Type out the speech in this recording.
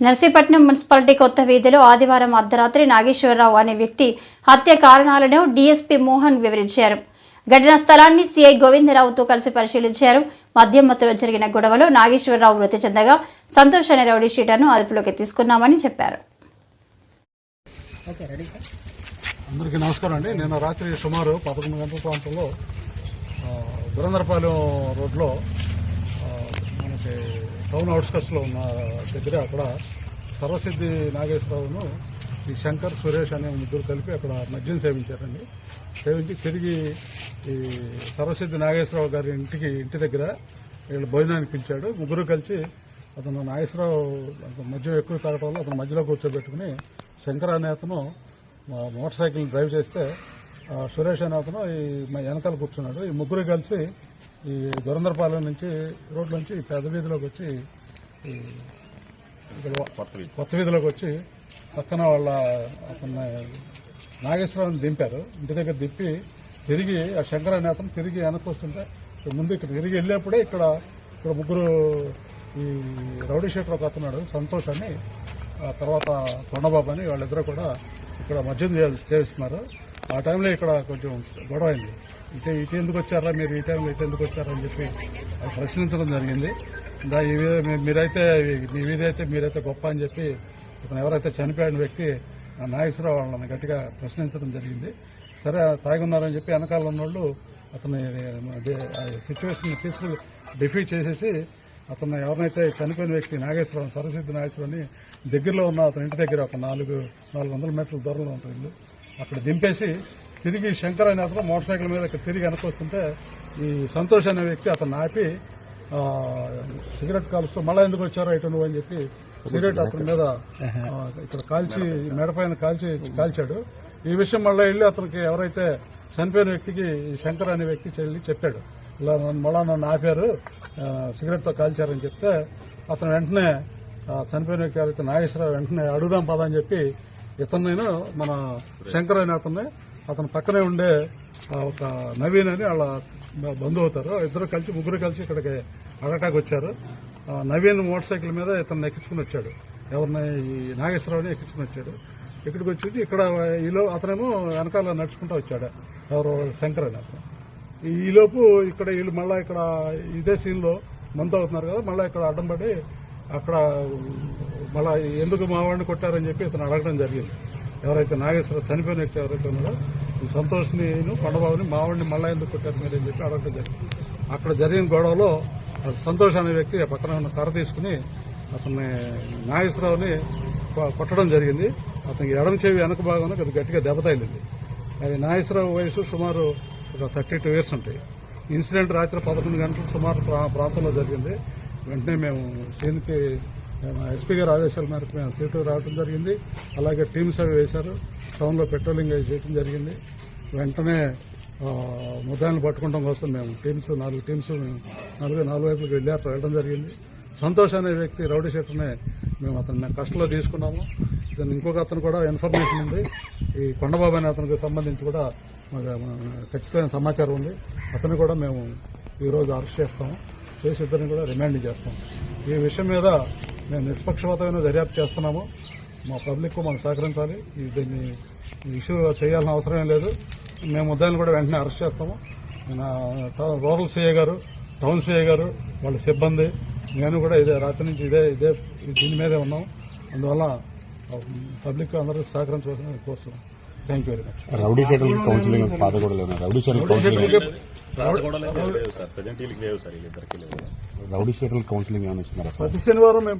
Narsipatnam municipality కొత్త వీధిలో ఆదివారం అర్ధరాత్రి నాగేశ్వరరావు అనే వ్యక్తి హత్య కారణాలను డీఎస్పీ మోహన్ వివరించారు. ఘటనా స్థలాన్ని సీఐ గోవిందరావుతో కలిసి పరిశీలించారు. మద్యం మత్తులో జరిగిన గొడవలో నాగేశ్వరరావు మృతి చెందగా సంతోష్ అనే రౌడీ షీటర్ను అదుపులోకి తీసుకున్నామని చెప్పారు. అందరికీ నమస్కారం అండి. నిన్న రాత్రి సుమారు పదకొండు గంటల ప్రాంతంలో ఆ, దురందరపాలెం రోడ్లో మనకి టౌన్ అవుట్స్కట్స్లో ఉన్న దగ్గర అక్కడ సర్వసిద్ధి నాగేశ్వరరావును ఈ శంకర్ సురేష్ అనే ముగ్గురు కలిపి అక్కడ మద్యం సేవించారండి. సేవించి తిరిగి ఈ సర్వసిద్ధి నాగేశ్వరరావు గారి ఇంటికి ఇంటి దగ్గర వీళ్ళు భోజనానికి పిలిచాడు. ముగ్గురు కలిసి అతను నాగేశ్వరరావు అతను మద్యం ఎక్కువ తాగటం వల్ల అతను మధ్యలో కూర్చోబెట్టుకుని శంకర్ అనే అతను మా మోటార్ సైకిల్ డ్రైవ్ చేస్తే సురేష్ అనే అతను ఈ మా వెనకాల కూర్చున్నాడు. ఈ ముగ్గురు కలిసి ఈ దొరందరపాలెం నుంచి రోడ్ నుంచి ఈ పెద్ద వీధిలోకి వచ్చి కొత్త వీధిలోకి వచ్చి పక్కన వాళ్ళ అతన్ని నాగేశ్వరరావుని దింపారు. ఇంటి దగ్గర దింపి తిరిగి ఆ శంకర్ అనే అతను తిరిగి వెనక్కి వస్తుంటే ముందు ఇక్కడ తిరిగి వెళ్ళేప్పుడే ఇక్కడ ఇక్కడ ముగ్గురు ఈ రౌడీ షీటర్ ఒక అతన్నాడు సంతోష్ అని. ఆ తర్వాత కొండబాబు అని వాళ్ళిద్దరూ కూడా ఇక్కడ మద్యం చేస్తున్నారు. ఆ టైంలో ఇక్కడ కొంచెం గొడవ అయింది ఇటే ఇటు ఎందుకు వచ్చారా మీరు? ఈ టైంలో ఇటు ఎందుకు వచ్చారా అని చెప్పి ప్రశ్నించడం జరిగింది. దా ఈ మీరైతే మీ వీధి అయితే మీరైతే గొప్ప అని చెప్పి ఇతను ఎవరైతే చనిపోయిన వ్యక్తి ఆ నాగేశ్వరరావు వాళ్ళని గట్టిగా ప్రశ్నించడం జరిగింది. సరే తాగున్నారని చెప్పి వెనకాల ఉన్నోళ్ళు అతని సిచ్యువేషన్ తీసుకుని డిఫీట్ చేసేసి అతను ఎవరినైతే చనిపోయిన వ్యక్తి నాగేశ్వరం సరసిద్ధి నాగేశ్వరాన్ని దగ్గరలో ఉన్న అతని ఇంటి దగ్గర ఒక నాలుగు నాలుగు వందల మీటర్ల దూరంలో ఉంటుంది ఇల్లు. అక్కడ దింపేసి తిరిగి శంకర్ అనే అతను మోటార్ సైకిల్ మీద ఇక్కడ తిరిగి వెనకొస్తుంటే ఈ సంతోష్ అనే వ్యక్తి అతను ఆపి సిగరెట్ కాలుస్తూ మళ్ళీ ఎందుకు వచ్చారో ఇటు నువ్వు అని చెప్పి సిగరెట్ అతని మీద ఇక్కడ కాల్చి మెడపైన కాల్చి కాల్చాడు. ఈ విషయం మళ్ళీ వెళ్ళి అతనికి ఎవరైతే చనిపోయిన వ్యక్తికి శంకర్ అనే వ్యక్తి చెల్లి చెప్పాడు. ఇలా నన్ను మళ్ళా నన్ను ఆపారు. సిగరెట్తో కాల్చారని చెప్తే అతను వెంటనే చనిపోయిన వ్యక్తి ఎవరైతే నాగేశ్వరరావు వెంటనే అడుగుదాం పదా అని చెప్పి ఇతన్నైనా మన శంకర్ అయిన అతన్ని అతను పక్కనే ఉండే ఒక నవీన్ అని వాళ్ళ బంధువు అవుతారు. ఇద్దరు కలిసి ముగ్గురు కలిసి ఇక్కడికి అటాక్ వచ్చారు. ఆ, నవీన్ మోటార్ సైకిల్ మీద ఇతను ఎక్కించుకుని వచ్చాడు. ఎవరిని? ఈ నాగేశ్వరరావుని ఎక్కించుకుని వచ్చాడు. ఇక్కడికి వచ్చి ఇక్కడ ఈలో అతనేమో వెనకాల నడుచుకుంటూ వచ్చాడు. ఎవరు శంకర్ అని అతను. ఈలోపు ఇక్కడ వీళ్ళు మళ్ళీ ఇక్కడ ఇదే సీన్లో మందు అవుతున్నారు కదా మళ్ళీ ఇక్కడ అడ్డం పడి అక్కడ మళ్ళీ ఎందుకు మావాడిని కొట్టారని చెప్పి ఇతను అడగడం జరిగింది. ఎవరైతే నాగేశ్వర చనిపోయిన వ్యక్తి ఎవరైతే ఉన్నారో సంతోష్ని కొండబాబుని మావాడిని మళ్ళీ ఎందుకు కొట్టారు మీరు అని చెప్పి అడగడం జరిగింది. అక్కడ జరిగిన గొడవలో సంతోష్ అనే వ్యక్తి పక్కన ఉన్న కర్ర తీసుకుని అతన్ని నాగేశ్వరరావుని కొ- కొట్టడం జరిగింది. అతనికి ఎడమ చెవి వెనక భాగంలో కొద్దిగా గట్టిగా దెబ్బ అది నాగేశ్వరరావు వయసు సుమారు ఒక థర్టీ టూ ఇయర్స్ ఉంటాయి. ఇన్సిడెంట్ రాత్రి పదకొండు గంటల సుమారు ప్రా- ప్రాంతంలో జరిగింది. వెంటనే మేము సీన్కి ఎస్పీ గారి ఆదేశాల మేరకు మేము సీటు రావడం జరిగింది. అలాగే టీమ్స్ అవి వేశారు. టౌన్లో పెట్రోలింగ్ చేయడం జరిగింది. వెంటనే ఆ, ముద్దాయిలను పట్టుకోవడం కోసం మేము టీమ్స్ నాలుగు టీమ్స్ మేము నాలుగు నాలుగు వైపులకు వెళ్ళారు వెళ్ళడం జరిగింది. సంతోష్ అనే వ్యక్తి రౌడీ షెట్టర్ని మేము అతన్ని కస్టలో తీసుకున్నాము. ఇతను ఇంకొక అతను కూడా ఇన్ఫర్మేషన్ ఉంది. ఈ కొండబాబు అనే అతనికి సంబంధించి కూడా మాకు ఖచ్చితమైన సమాచారం ఉంది. అతన్ని కూడా మేము ఈరోజు అరెస్ట్ చేస్తాము. చేసి ఇద్దరిని కూడా రిమాండ్ చేస్తాం. ఈ విషయం మీద మేము నిష్పక్షపాతమైన దర్యాప్తు చేస్తున్నాము. మా పబ్లిక్ మాకు సహకరించాలి. దీన్ని ఇష్యూ చేయాల్సిన అవసరం లేదు. మేము ముద్దాయిని కూడా వెంటనే అరెస్ట్ చేస్తాము. రూరల్ సిఐ గారు టౌన్ సిఐ గారు వాళ్ళ సిబ్బంది నేను కూడా ఇదే రాత్రి నుంచి ఇదే ఇదే దీని మీదే ఉన్నాం. అందువల్ల పబ్లిక్ అందరూ సహకరించవలసిన కోరుతున్నాం. Thank you very much rowdy షీటర్కి counselling పాత కూడా లేదు. రౌడీ కౌన్సిలింగ్ ప్రజెంట్ లేవు సార్ రౌడీ కౌన్సిలింగ్ ఏమైనా ఇస్తున్నారా సార్? ప్రతి శనివారం మేము